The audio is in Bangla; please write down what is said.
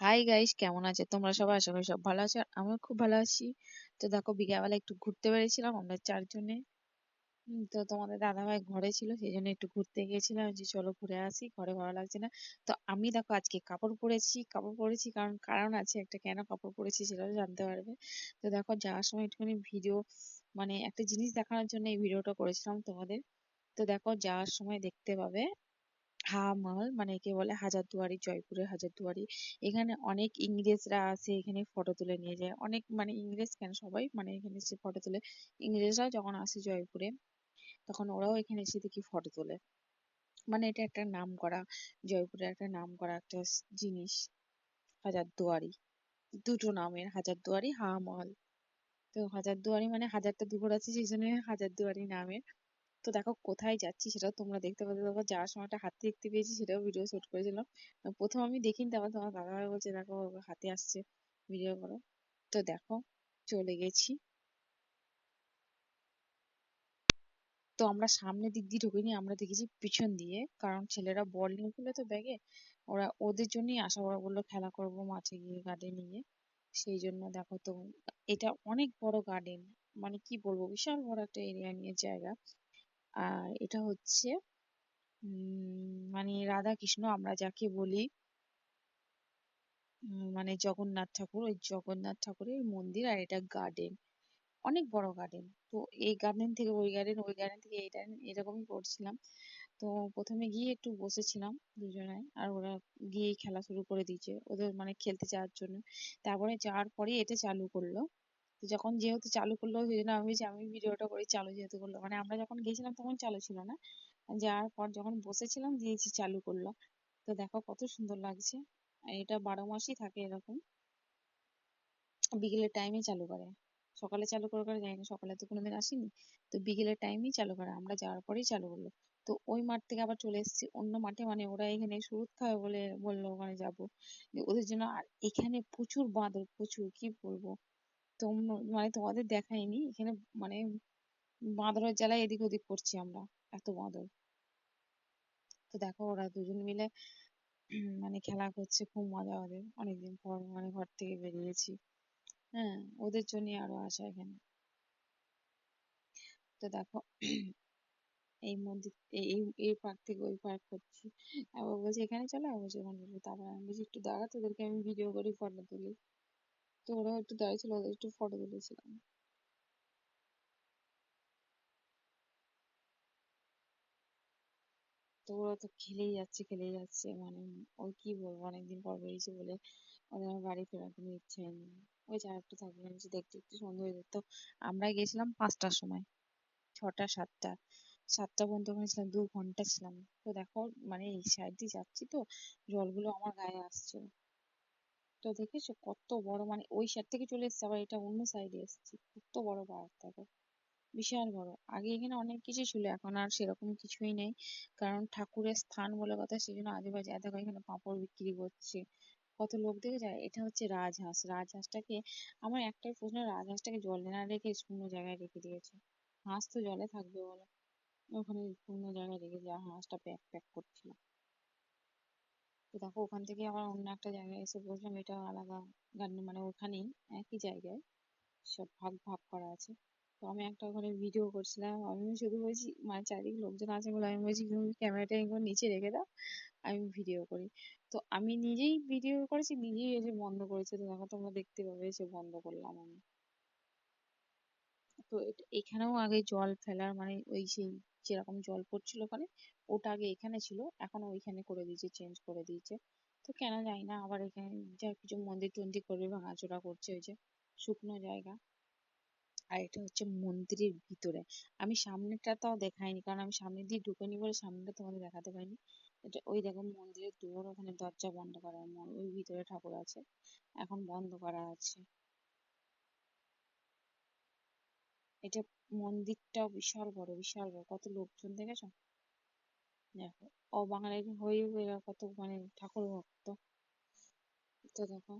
হাই গাইস কেমন আছে? তোমরা সবাই? আশা করি সব ভালো আছো। আমিও খুব ভালো আছি। তো দেখো, বিকেলবেলা একটু ঘুরতে বেরিয়েছিলাম আমরা চারজনে। তো তোমাদের দাদাভাই ঘরে ছিল, সেই জন্য একটু ঘুরতে গিয়েছিলাম। যে চলো ঘুরে আসি, ঘরে ভালো লাগছে না। তো আমি দেখো, আজকে কাপড় পরেছি কাপড় পরেছি কারণ কারণ আছে একটা, কেন কাপড় পরেছি সেটাও জানতে পারবে। তো দেখো, যাওয়ার সময় একটুখানি ভিডিও মানে একটা জিনিস দেখানোর জন্য এই ভিডিওটা করেছিলাম তোমাদের। তো দেখো, যাওয়ার সময় দেখতে পাবে হাওয়া মহল মানে একে বলে হাজারদুয়ারি, জয়পুরের হাজারদুয়ারি। এখানে অনেক ইংরেজরা আসে, এখানে ফটো তুলে নিয়ে যায়। অনেক মানে ইংরেজ কেন সবাই? মানে এখানে এসে ফটো তুলে। ইংরেজরা যখন আসে জয়পুরে, তখন ওরাও এখানে এসে দেখি ফটো তোলে। মানে এটা একটা নাম করা জয়পুরের একটা নাম করা একটা জিনিস। হাজারদুয়ারি। দুটো নামের, হাজারদুয়ারি হাওয়া মহল তো হাজারদুয়ারি মানে হাজারটা দুপুর আছে, সেই জন্য হাজারদুয়ারি নামের। তো দেখো কোথায় যাচ্ছি সেটাও তোমরা দেখতে পাবে। দেখো যাওয়ার সময় একটা হাতি দেখতে পেয়েছি, সেটাও ভিডিও শুট করেছিলাম। প্রথম আমি দেখিনি, তারপর তোমার দাদাভাই বলছে, দেখো, হাতি আসছে ভিডিও করো। তো দেখো, চলে গেছি। তো আমরা সামনের দিক দিয়ে ঢুকিনি, আমরা দেখেছি পিছন দিয়ে, কারণ ছেলেরা বল নিয়ে ফেলে তো ব্যাগে। ওরা, ওদের জন্যই আসা ওরা বলল, খেলা করব মাঠে গিয়ে গার্ডেনে গিয়ে সেই জন্য দেখো তো, এটা অনেক বড় গার্ডেন মানে কি বলব, বিশাল বড় একটা এরিয়া নিয়ে জায়গা। আর এটা হচ্ছে মানে রাধা কৃষ্ণ আমরা যাকে বলি মানে জগন্নাথ ঠাকুর, ওই জগন্নাথ ঠাকুরের মন্দির আর এটা গার্ডেন অনেক বড় গার্ডেন তো এই গার্ডেন থেকে ওই গার্ডেন ওই গার্ডেন থেকে এই গার্ডেন এরকমই করছিলাম। তো প্রথমে গিয়ে একটু বসেছিলাম দুজনায় আর ওরা গিয়ে খেলা শুরু করে দিয়েছে, ওদের মানে খেলতে যাওয়ার জন্য। তারপরে যাওয়ার পরে এটা চালু করল। যখন যেহেতু চালু করল সেই জন্য আমি আমি ভিডিওটা করি চালু যেহেতু করল। মানে আমরা যখন গেছিলাম তখন চালু ছিল না। যাওয়ার পর যখন বসেছিলাম, দিয়েছি চালু করল। তো দেখো কত সুন্দর লাগছে। আর এটা বারো মাসই থাকে এরকম। বিকেলের টাইমে চালু করে। সকালে চালু করে করে জানি সকালে তো কোনোদিন আসেনি। তো বিকেলের টাইমেই চালু করে। আমরা যাওয়ার পরেই চালু করল। তো ওই মাঠ থেকে আবার চলে এসেছি অন্য মাঠে। মানে ওরা এখানে সুরুৎ খাবে বলে বলল ওখানে যাব। ওদের জন্য আর এখানে প্রচুর বাঁদর, প্রচুর, কি বলব? তোম মানে তোমাদের দেখাইনি এখানে মানে বাঁদরের জ্বালায় এদিক ওদিক করছি আমরা, এত বাঁদর। তো দেখো ওরা দুজন মিলে মানে খেলা করছে, খুব মজা ওদের। অনেকদিন পর মানে ঘর থেকে বেরিয়েছি। হ্যাঁ ওদের জন্যই আরও আসা এখানে। তো দেখো, এই মন্দির, এই এই পার্ক থেকে ওই পার্ক করছি। আবার বলছে, এখানে চলো? আবার ওখানে তারপর আমি বলছি, একটু দাঁড়া, তোদেরকে আমি ভিডিও করি ফটো তুলি। তো ওরাও একটু দাঁড়িয়ে ওদের একটু ফটো তুলেছিলাম। তো ওরা তো খেলেই যাচ্ছে খেলেই যাচ্ছে মানে ওই কি বলব, অনেকদিন পর বেরিয়েছে বলে ওদের আমার বাড়ি ফেরার কোনো ইচ্ছে নেই। ওই যা একটু থাকবে আমি দেখতে একটু সন্ধ্যে হয়ে যেত। আমরা গেছিলাম পাঁচটার সময়, ছটা, সাতটা। সাতটা পর্যন্ত ওখানে ছিলাম, দু ঘণ্টা ছিলাম। তো দেখো মানে এই সাইড দিয়ে যাচ্ছি তো, জলগুলো আমার গায়ে আসছে। তো দেখেছ কত বড় মানে ওই সাইড থেকে চলে এসেছে, আবার এটা অন্য সাইডে এসেছি। কত বড় পার্ক দেখো বিশাল বড়। আগে এখানে অনেক কিছু ছিল, এখন আর সেরকম কিছুই নেই। কারণ ঠাকুরের স্থান বলে কথা সেই জন্য আজেবাজে দেখো এখানে পাঁপড় বিক্রি করছে। কত লোক দেখে যায় এটা হচ্ছে রাজহাঁস। রাজহাঁসটাকে, আমার একটাই প্রশ্ন, রাজহাঁসটাকে জলে না রেখে শূন্য জায়গায় রেখে দিয়েছে? হাঁস তো জলে থাকবে বলো। ওখানে শূন্য জায়গায় রেখে দেওয়া হাঁসটা প্যাক প্যাক করছিল। দেখো ওখান থেকে আবার অন্য একটা জায়গায় এসে বসলাম, এটা আলাদা গান মানে ওখানেই একই জায়গায় সব ভাগ ভাগ করা আছে। তো আমি একটা ওখানে ভিডিও করছিলাম, আমি শুধু বলছি মানে চারিদিকে লোকজন আছে বলে আমি বলছি, তুমি ক্যামেরাটা একবার নিচে রেখে দাও, আমি ভিডিও করি। তো আমি নিজেই ভিডিও করেছি, নিজেই এসে বন্ধ করেছি। তো দেখো তোমরা দেখতে পাবে, এসে বন্ধ করলাম আমি। তো এখানেও আগে জল ফেলার মানে ওই সেই যেরকম জল পড়ছিল ওখানে, ওটা আগে এখানে ছিল, এখন ওইখানে করে দিয়েছে চেঞ্জ করে দিয়েছে। তো কেন জানি না, আবার এখানে যা কিছু মন্দির টন্দির করবে ভাঙাচোরা করছে ওই যে, শুকনো জায়গা। আর এটা হচ্ছে মন্দিরের ভিতরে। আমি সামনেটা তাও দেখাইনি, কারণ আমি সামনে দিয়ে ঢুকিনি বলে সামনেটা তোমাদের দেখাতে পারিনি। এটা ওই দেখো মন্দিরের দুয়ার, ওখানে দরজা বন্ধ করা ওই ভিতরে ঠাকুর আছে, এখন বন্ধ করা আছে। এটা মন্দিরটাও বিশাল বড় বিশাল বড়। কত লোকজন দেখেছ? দেখো অবাঙালির হয়েও এরা কত মানে ঠাকুর ভক্ত। তো দেখো